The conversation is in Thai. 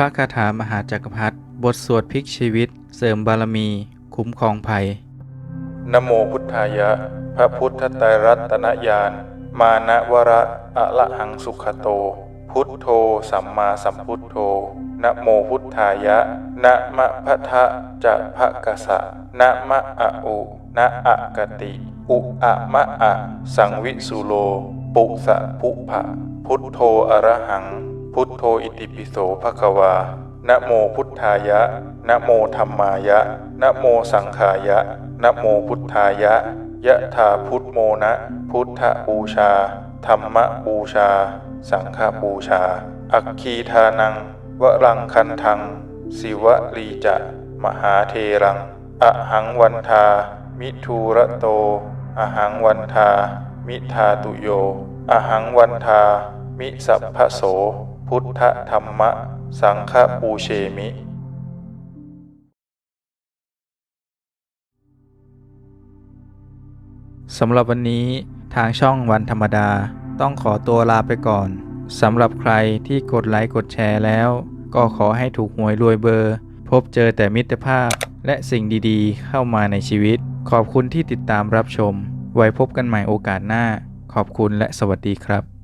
ระคาถามหาจักรพรรดิบทสวดพลิกชีวิต เสริมบารมี คุ้มครองภัยนะโมพุทธายะ พระพุทธไตรรัตนญาณมานะวระอะละหังสุขโต พุทโธสัมมาสัมพุทโธนะโมพุทธายะนะมะพะทะจะภะกะสะนะมะอะอุนะอะกติ อุอะมะอะ สังวิสุโล ปุสะภุภะพุทโธอระหัง พุทโธอิติปิโสภะควานะโมพุทธายะนะโมธรรมายะนะโมสังขายะนะโมพุทธายะ ยะถาพุทโมนะ พุทธบูชา ธรรมบูชา สังฆบูชา อัคคีทานัง วรังคันทัง สิวลีจะ มหาเทรัง อหังวันทา มิทูระโต อหังวันทา มิทาตุโย อหังวันทา มิสัพพโส พุทธธรรมะ สังฆปูเชมิ สำหรับวันนี้ทางช่องวันธรรมดาต้องขอตัวลาไปก่อน สำหรับใครที่กดไลค์กดแชร์แล้ว ก็ขอให้ถูกหวยรวยเบอร์ พบเจอแต่มิตรภาพและสิ่งดีๆ เข้ามาในชีวิต ขอบคุณที่ติดตามรับชม ไว้พบกันใหม่โอกาสหน้า ขอบคุณและสวัสดีครับ